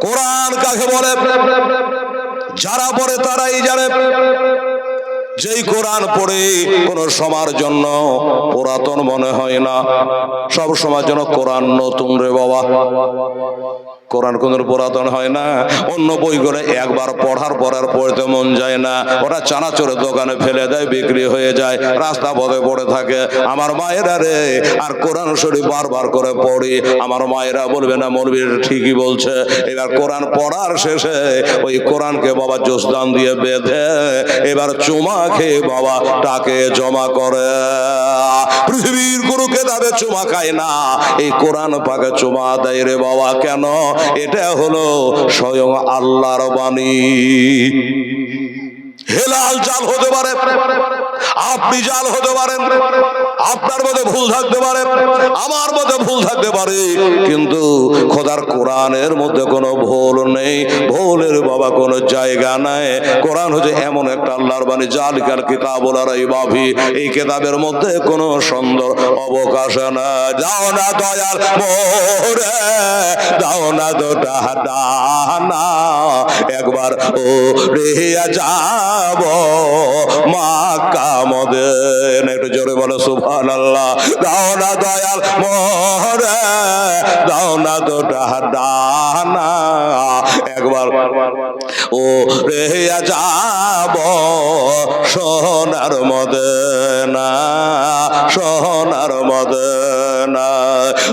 কোরআন কাকে বলে? যারা পড়ে তারাই জানে। যেই কোরআন পড়ে কোন সমার জন্য পুরাতন মনে হয় না। সব সময় জন্য কোরআন নতুন রে বাবা। কোরআন কোন পুরাতন হয় না। অন্য বই করে একবার পড়ার পর আর পড়তে মন যায় না। ওটা চানাচুরের দোকানে ফেলে দেয়, বিক্রি হয়ে যায়, রাস্তা পথে পড়ে থাকে। আমার মায়েরা রে, আর কোরআন শরীফ বারবার করে পড়ি। আমার মায়েরা বলবে, না, মৌলবীর ঠিকই বলছে। এবার কোরআন পড়ার শেষে ওই কোরআনকে বাবা জোসদান দিয়ে বেঁধে, এবার চুমা খেয়ে বাবা তাকে জমা করে। পৃথিবীর কোনো কেতাবে চুমা খায় না। এই কোরআন পাকে চুমা দেয় রে বাবা। কেন? এটা হলো স্বয়ং আল্লাহর বাণী। হেলাল জাল হতে পারে, আপনি জাল হতে পারেন, আপনার মধ্যে ভুল থাকতে পারে, আমার মধ্যে ভুল থাকতে পারে, কিন্তু খোদার কোরআনের মধ্যে কোনো ভুল নেই, ভুলের বাবা কোনো জায়গা নাই। কোরআন হচ্ছে এমন একটা আল্লাহর বাণী জালিকার কিতাব এই বাভি এই কিতাবের মধ্যে কোনো সুন্দর অবকাশ না যাও না দয়াল মোরে, দাও না দুটা দানা একবার ও রেহিয়া যাব মদেন একটু জোরে বলো সুবহান আল্লাহ দাও না দয়াল মোরে, দাও না দানা একবার, ও রে যাব সোনার মদেনা সোনার মদেনা।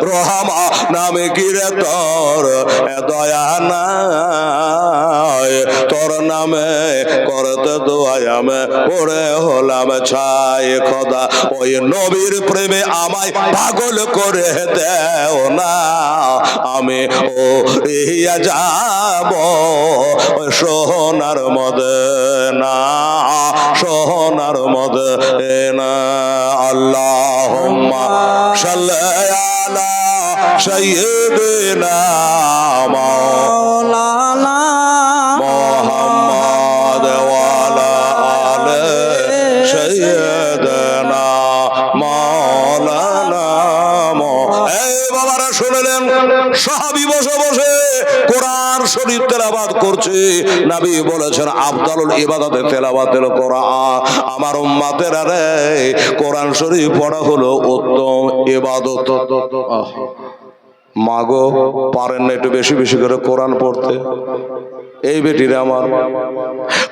রহমা, নামে কিরে তোর দয়া দয়া হয় তোর নামে করতে দোয়াই আমি পড়ে হলাম ছাই খোদা। ওই নবীর প্রেমে আমায় পাগল করে দেও না। আমি ও ইয়া যাব সোহনার মদে না সোহনার মদে না আল্লাহ সাল্লা না মা নবী বলেছেন আফদালুল ইবাদতে কোরআন। আমার রে কোরআন শরীফ পড়া হলো উত্তম ইবাদত। মাগো পারেন না একটু বেশি বেশি করে কোরআন পড়তে। এই বেটিরা আমার,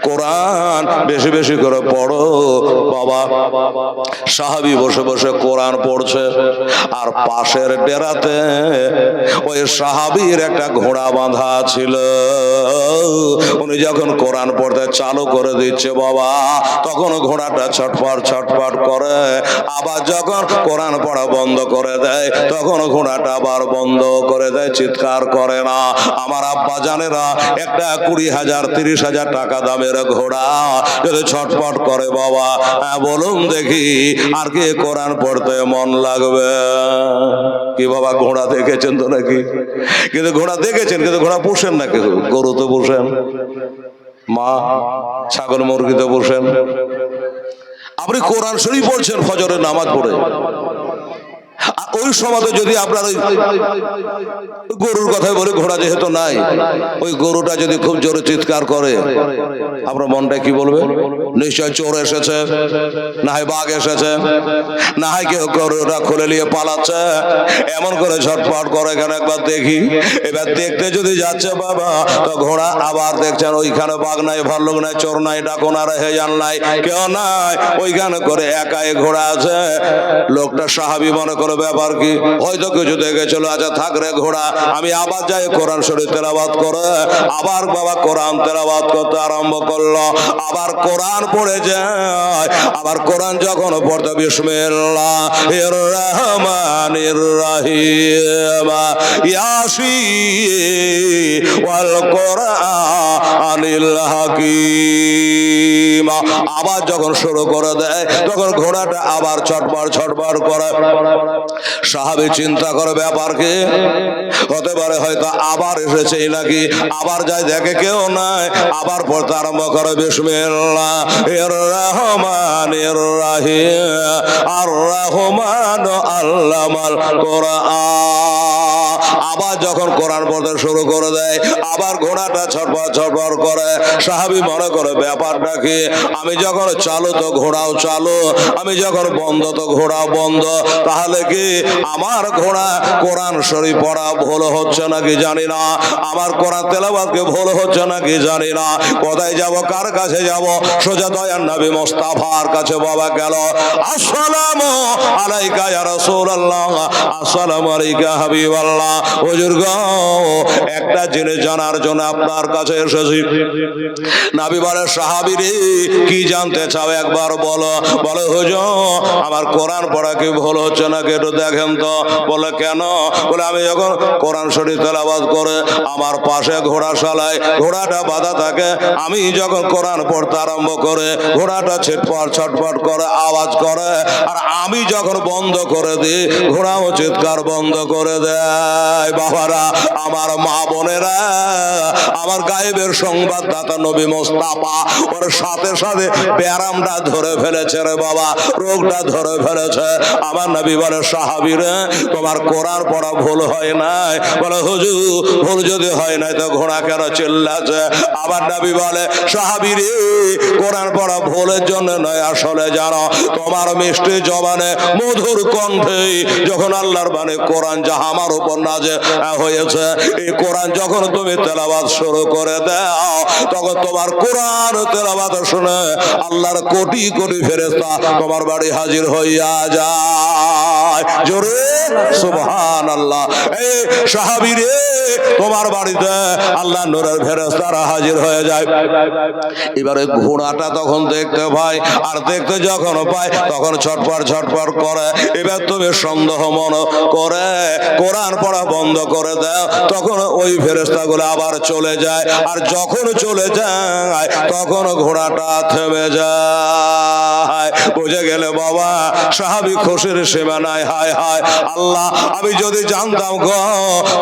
কোরআন বেশি বেশি করে পড়ো, বাবা। সাহাবি বসে বসে কোরআন পড়ছে, আর পাশের ডেরাতে ওই সাহাবির একটা ঘোড়া বাঁধা ছিল। উনি যখন কোরআন পড়তে চালু করে দিচ্ছে, বাবা, তখন ঘোড়াটা ছটফট ছটফট করে, আবার যখন কোরআন পড়া বন্ধ করে দেয়, তখন ঘোড়াটা আবার বন্ধ করে দেয় চিৎকার করে না। আমার আব্বা জানেরা একটা কুড়ি হাজার তিরিশ হাজার টাকা দামের ঘোড়া যদি ছটফট করে বাবা হ্যাঁ, বলুন দেখি আর কি কোরআন পড়তে মন লাগবে? কি বাবা ঘোড়া দেখেছেন তো নাকি? কিন্তু ঘোড়া দেখেছেন কিন্তু ঘোড়া পুষেন না কেউ গরু তো পুষেন। মা ছাগল মুরগি তো পুষেন। আপনি কোরআন শরীফ পড়ছেন ফজরের নামাজ পড়ে? ওই সমাজে যদি আপনার ওই গরুর কথাই বলে, ঘোড়া যেহেতু নাই, ওই গরুটা যদি খুব জোরে চিৎকার করে, আপনার মনটা কি বলবে? নিশ্চয় চোর এসেছে, না হয় বাঘ এসেছে, না হয় কেউ গরুটা খুলে নিয়ে পালাচ্ছে, এমন করে ঝটপট করে এখানে একবার দেখি। এবার দেখতে যদি যাচ্ছে বাবা, তো ঘোড়া আবার দেখছেন ওইখানে বাঘ নাই, ভাল্লুক নাই, চোর নাই ডাকুন আর হেজান নাই, কেউ নাই, ওইখানে করে একাই ঘোড়া আছে। লোকটা সাহাবি মনে করে ব্যাপার কি হয়তো কিছু দেখেছিল আচ্ছা থাক রে ঘোড়া, আমি আবার যাই কোরআন শরীফ তেলাবাদ করে। আবার বাবা কোরআন তেলাবাদ করতে আরম্ভ করল। আবার কোরআন পড়ে যায়। আবার কোরআন যখন পড়তে বিসমিল্লাহ, এর রহমানির রহিম। ইয়াসি ওয়াল কোরআনিল হাকিম। আবার যখন শুরু করে দেয়, তখন ঘোড়াটা আবার ছটপট ছটপট করে। সাহাবি চিন্তা করে ব্যাপারকে। হতে পারে হয়তো আবার এসেছে নাকি আবার যায় দেখে কেউ নাই আবার পড়তে আরম্ভ করে বিসমিল্লাহ এর রহমান এর রাহিম আর রহমান আল্লামাল কোরআন। আবার যখন কোরআন পড়তে শুরু করে দেয়, আবার ঘোড়াটা ছটপট ছটপট করে, সাহাবি মনে করে, ব্যাপারটা কি? আমি যখন চালু তো ঘোড়াও চালু, আমি যখন বন্ধ তো ঘোড়াও বন্ধ, তাহলে কি আমার ঘোড়া কোরআন শরীফ পড়া ভুল হচ্ছে নাকি জানি না? আমার কোরআন তেলাবাদকে ভুল হচ্ছে নাকি জানি না? কোথায় যাব? কার কাছে যাব? সোজা দয়ার নবী মোস্তাফার কাছে বাবা গেল, আসসালামু আলাইকা ইয়া রাসূলুল্লাহ, আসসালামু আলাইকা হাবিবাল্লাহ। হুজুর একটা জিনিস জানার জন্য আপনার কাছে এসেছি। নাবি বলে সাহাবি কি জানতে চাও একবার বলো? বলে, হুজুর, আমার কোরআন পড়া কি ভুল হচ্ছে নাকি একটু দেখেন তো। বলে, কেন? বলে, আমি যখন কোরআন শরীফ তেলাবাদ করে আমার পাশে ঘোড়া চালায় ঘোড়াটা বাধা থাকে, আমি যখন কোরআন পড়তে আরম্ভ করে, ঘোড়াটা ছিটপট ছটপট করে, আওয়াজ করে, আর আমি যখন বন্ধ করে দিই, ঘোড়াও চিৎকার বন্ধ করে দেয়। বাবারা, আমার মা বোনেরা, আমার গায়েবের সংবাদদাতা নবী মোস্তাফা, ওর সাথে সাথে ব্যারামটা ধরে ফেলেছে রে বাবা, রোগটা ধরে ফেলেছে। আমার নবী বলে সাহাবিরে তোমার কোরআন পড়া ভুল হয় নাই। বলে হুজু ভুল যদি হয় নাই তো ঘোড়া কেন চিল্লাছে? আবার নবী বলে সাহাবিরে কোরআন পড়া ভুলের জন্য নয় আসলে জানো, তোমার মিষ্টি জবানে মধুর কণ্ঠে যখন আল্লাহর বাণী কোরআন যাহা আমার উপর নাজে হয়েছে। এই কোরআন যখন তুমি তেলাবাদ শুরু করে দাও, তখন তোমার কোরআন তেলাবাদ শুনে আল্লাহর কোটি কোটি ফেরেস্তা তোমার বাড়ি হাজির হইয়া যায়। জোরে সুবহান আল্লাহ এই সাহাবি রে, তোমার বাড়িতে আল্লাহ নূরের ফেরেস্তারা হাজির হয়ে যায়। এবারে ঘোড়াটা তখন দেখতে পাই আর দেখতে যখন পায়, তখন ছটপট ছটপট করে। এবার তুমি সন্দেহ মন করে, কোরআন পড়া বন্ধ করে দাও। তখন ওই ফেরেস্তাগুলো আবার চলে যায়, আর যখন চলে যায়, তখন ঘোড়াটা থেমে যায়। বুঝে গেলে বাবা, সাহাবি খুশির সীমানায় হায় হায় আল্লাহ আমি যদি জানতাম গো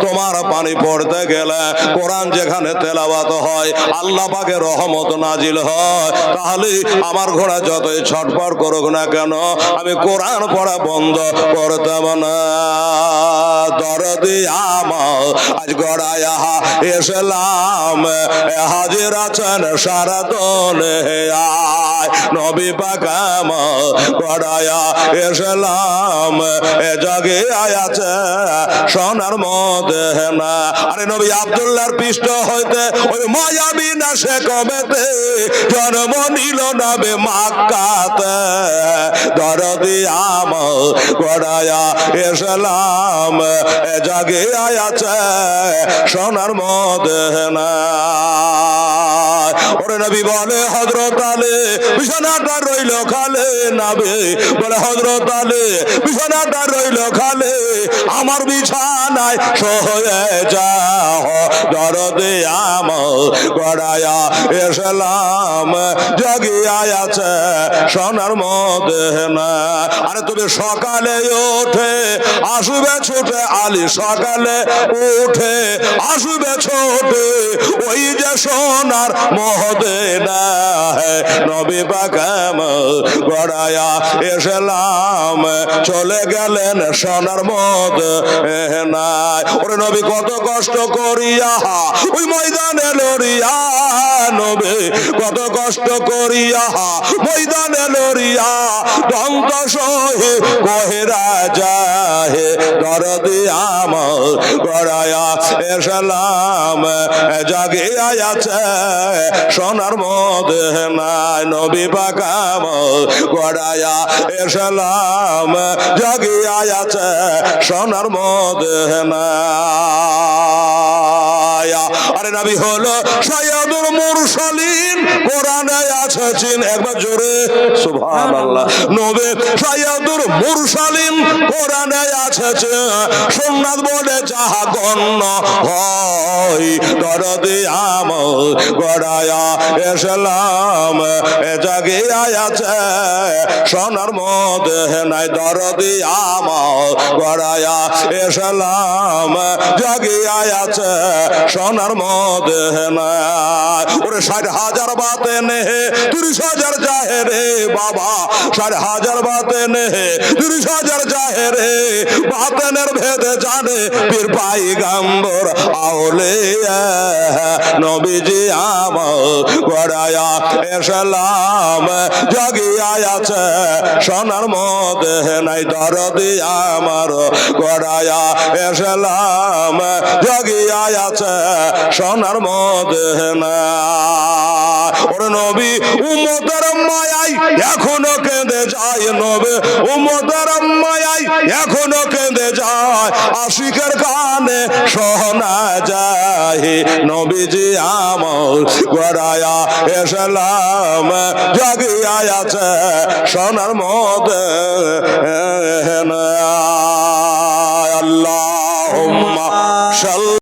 তোমার পানি পড়তে গেলে কোরআন যেখানে তেলাবাত হয় আল্লাহ পাকে রহমত নাজিল হয়। তাহলে আমার ঘোড়া যতই ছটপট করুক না কেন আমি কোরআন পড়া বন্ধ করতাম না। দরদি আমার আজ গড়ায় এসলাম। হাজির আছেন সারা দলে আয়। নবী পাকাম গড়ায়া এসলাম। জগে আয়াছে, সোনার মধ্যে না আরে নবী আব্দুল্লাহর পৃষ্ঠ হইতে ওই মায়াবী না সে কবেতে জন্ম নিল নবে মাক্কাতে। দরদি আম গড়ায়া এসলাম, এ জগে আয়াছে, সোনার মধ্যে না ওরে নবী বলে হজরত রইল খালে নাবে। বলে রইল খালে, আমার বিছানায় সহয়ে যা দরদে আম গড়ায়া এসলাম, জাগিয়া আছে সোনার না আরে তুমি সকালে ওঠে আসবে ছুটে, আলি সকালে উঠে, আসবে ছোটে, ওই যে সোনার মহদে না নবী পাকাম গড়ায়া এসলাম। চলে গেলেন সোনার মদ নাই। ওরে নবী, কত কষ্ট করিয়া, ওই ময়দানে লড়িয়া, নবে, কত কষ্ট করিয়া, ময়দানে লড়িয়া, দন্ত সহে কহেরা যাহে দরদি আমার গড়ায়া এসলাম। জাগিয়া আছে সোনার মধ্যে নাই নবী পাকাম গড়ায়া এসলাম জাগিয়া আছে সোনার মধ্যে নাই। আরে নবী হলো সৈয়দুল মুরসালিন। কোরআনে আছে চিন একবার জোরে। সুবহানাল্লাহ। নবী সৈয়দুল মুরসালিন কোরআনে আছে চিন। সুন্নাত বলে যাহা গণ্য হয়, দরদি আম গড়ায়া এসলাম। এ জাগে আছে সোনার মধ্যে নাই, দরদি আম গড়ায়া এসলাম। জাগে আছে সোনার নাই ওরে ষাট হাজার বাতে নেহে তিরিশ হাজার চাহে রে বাবা। ষাট হাজার বাতে নেহে তিরিশ হাজার চাহে রে। বাতেনের ভেদে জানে পীর পাই গাম্বর আওলে নবীজি আমার গড়ায়া এসলাম, জাগিয়া আছে সোনার মধ্যে নাই দরদি আমার। গড়ায়া এসলাম, জাগিয়া আছে সোনার মধ্যে না নবী মায়াই এখনও কেঁদে যায় নবে। উমতের মায়াই এখনও কেঁদে যায়। আশিকের কানে শোনা যায়। নবীজি আমার গড়ায়া এসলাম, জাগিয়া আছে সোনার মধ্যে আল্লাহ